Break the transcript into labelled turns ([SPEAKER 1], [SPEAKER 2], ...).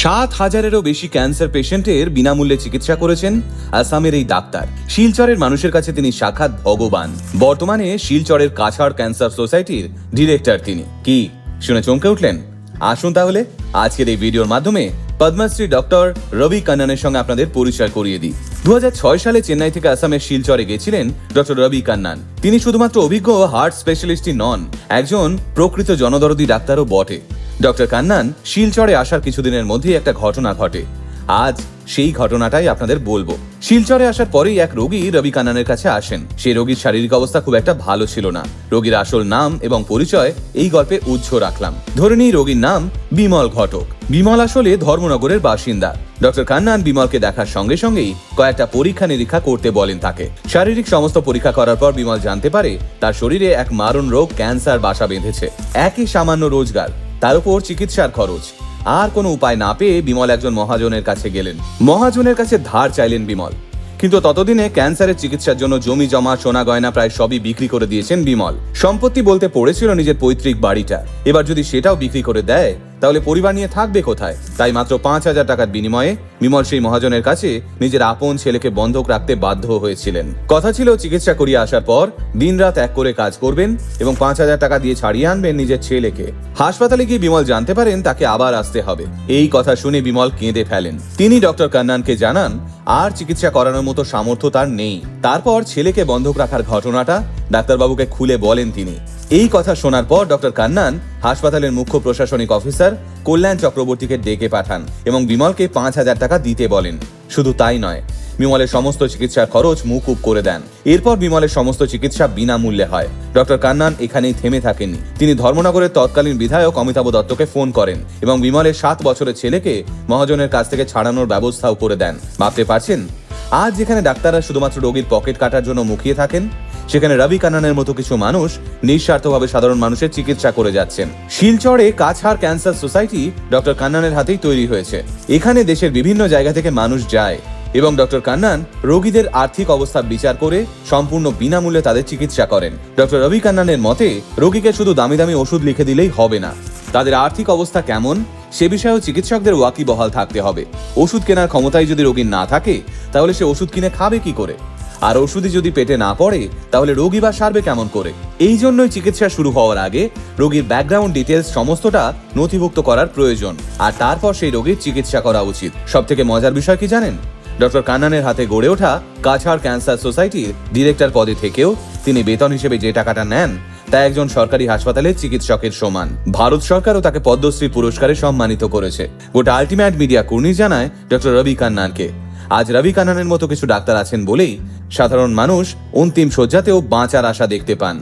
[SPEAKER 1] সাত হাজারেরও বেশি ক্যান্সার পেশেন্টের বিনামূল্যে চিকিৎসা করেছেন আসামের এই ডাক্তার। শিলচরের মানুষের কাছে তিনি সাক্ষাৎ ভগবান। বর্তমানে শিলচরের কাছাড় ক্যান্সার সোসাইটির ডিরেক্টর তিনি। কি? শুনে চমকে উঠলেন? আসুন তাহলে, আজকের এই ভিডিওর মাধ্যমে পদ্মশ্রী ডক্টর রবি কান্নানের সঙ্গে আপনাদের পরিচয় করিয়ে দিই। দু হাজার ছয় সালে চেন্নাই থেকে আসামের শিলচরে গেছিলেন ডক্টর রবি কান্নান। তিনি শুধুমাত্র অভিজ্ঞ হার্ট স্পেশালিস্টই নন, একজন প্রকৃত জনদরদি ডাক্তারও বটে। ডক্টর কান্নান, শিলচরে আসার কিছুদিনের মধ্যেই একটা ঘটনা ঘটে। আজ সেই ঘটনাটাই আপনাদের বলব। শিলচরে আসার পরেই এক রোগী রবি কান্নানের কাছে আসেন। সেই রোগীর শারীরিক অবস্থা খুব একটা ভালো ছিল না। রোগীর আসল নাম এবং পরিচয় এই গল্পে উজ্জ রাখলাম। ধরে নিই রোগীর নাম বিমল ঘটক। বিমল আসলে ধর্মনগরের বাসিন্দা। ডক্টর কান্নান বিমলকে দেখার সঙ্গে সঙ্গেই কয়েকটা পরীক্ষা নিরীক্ষা করতে বলেন তাকে। শারীরিক সমস্ত পরীক্ষা করার পর বিমল জানতে পারে, তার শরীরে এক মারণ রোগ ক্যান্সার বাসা বেঁধেছে। একই সামান্য রোজগার। তার উপর চিকিৎসার খরচ। আর কোনো উপায় না পেয়ে বিমল একজন মহাজনের কাছে গেলেন। মহাজনের কাছে ধার চাইলেন বিমল। কিন্তু ততদিনে ক্যান্সারের চিকিৎসার জন্য জমি জমা, সোনা গয়না প্রায় সবই বিক্রি করে দিয়েছেন বিমল। সম্পত্তি বলতে পড়েছিল নিজের পৈতৃক বাড়িটা। এবার যদি সেটাও বিক্রি করে দেয় তাহলে পরিবার নিয়ে থাকবে কোথায়? তাই মাত্র পাঁচ হাজার টাকার বিনিময়ে বিমল সেই মহাজনের কাছে নিজের আপন ছেলেকে বন্ধক রাখতে বাধ্য হয়েছিলেন। কথা ছিল চিকিৎসা করিয়ে আসার পর দিনরাত এক করে কাজ করবেন এবং পাঁচ হাজার টাকা দিয়ে ছাড়িয়ে আনবেন নিজের ছেলেকে। হাসপাতালে গিয়ে বিমল জানতে পারেন তাকে আবার আসতে হবে। এই কথা শুনে বিমল কেঁদে ফেলেন। তিনি ডক্টর কান্নানকে জানান, আর চিকিৎসা করানোর মতো সামর্থ্য তার নেই। তারপর ছেলেকে বন্ধক রাখার ঘটনাটা ডাক্তারবাবুকে খুলে বলেন তিনি। এই কথা শোনার পর ডক্টর কান্নান হাসপাতালের মুখ্য প্রশাসনিক অফিসার কল্যাণ চক্রবর্তীকে ডেকে পাঠান এবং বিমলকে পাঁচ হাজার টাকা দিতে বলেন। শুধু তাই নয়, বিমলের সমস্ত চিকিৎসার খরচ মুকুব করে দেন। এরপর বিমলের সমস্ত চিকিৎসা বিনামূল্যে হয়। ডক্টর কান্নান এখানেই থেমে থাকেননি। তিনি ধর্মনগরের তৎকালীন বিধায়ক অমিতাভ দত্তকে ফোন করেন এবং বিমলের সাত বছরের ছেলেকে মহাজনের কাছ থেকে ছাড়ানোর ব্যবস্থাও করে দেন। ভাবতে পারছেন? আজ যেখানে ডাক্তাররা শুধুমাত্র রোগীর পকেট কাটার জন্য মুখিয়ে থাকেন সেখানে রবি কান্নানের মতো কিছু মানুষ নিঃস্বার্থভাবে সাধারণ মানুষের চিকিৎসা করে যাচ্ছেন। শিলচরে কাছাড় ক্যান্সার সোসাইটি ডক্টর কান্নানের হাতেই তৈরি হয়েছে। এখানে দেশের বিভিন্ন জায়গা থেকে মানুষ যায় এবং ডক্টর কান্নান রোগীদের আর্থিক অবস্থা বিচার করে সম্পূর্ণ বিনামূল্যে তাদের চিকিৎসা করেন। ডক্টর রবি কান্নানের মতে, রোগীকে শুধু দামি দামি ওষুধ লিখে দিলেই হবে না। তাদের আর্থিক অবস্থা কেমন, সে বিষয়েও চিকিৎসকদের ওয়াকিবহাল থাকতে হবে। ওষুধ কেনার ক্ষমতায় যদি রোগীর না থাকে, তাহলে সে ওষুধ কিনে খাবে কি করে? আর ওষুধই যদি পেটে না পড়ে, তাহলে রোগী বা সারবে কেমন করে? এই জন্যই চিকিৎসা শুরু হওয়ার আগে রোগীর ব্যাকগ্রাউন্ড ডিটেলস সমস্তটা নথিভুক্ত করার প্রয়োজন। আর তারপর সেই রোগীর চিকিৎসা করা উচিত। সব থেকে মজার বিষয় কি জানেন? ডক্টর কান্নানের হাতে গড়ে ওঠা কাছাড় ক্যান্সার সোসাইটির ডিরেক্টর পদে থেকেও তিনি বেতন হিসেবে যে টাকাটা নেন, তা একজন সরকারি হাসপাতালে চিকিৎসকের সমান। ভারত সরকারও তাকে পদ্মশ্রী পুরস্কারে সম্মানিত করেছে। গোটা আলটিমেট মিডিয়া কর্মী জানায় ডক্টর রবি কান্নানকে। আজ রবি কানানের মতো কিছু ডাক্তার আছেন বলেই সাধারণ মানুষ অন্তিম শয্যাতেও বাঁচার আশা দেখতে পান।